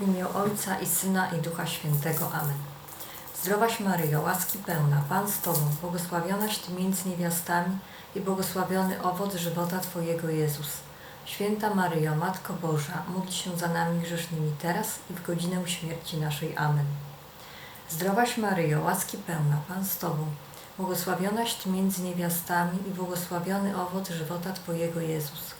W imię Ojca i Syna i Ducha Świętego. Amen. Zdrowaś Maryjo, łaski pełna, Pan z Tobą, błogosławionaś Ty między niewiastami i błogosławiony owoc żywota Twojego Jezus. Święta Maryjo, Matko Boża, módl się za nami grzesznymi teraz i w godzinę śmierci naszej. Amen. Zdrowaś Maryjo, łaski pełna, Pan z Tobą, błogosławionaś Ty między niewiastami i błogosławiony owoc żywota Twojego Jezus.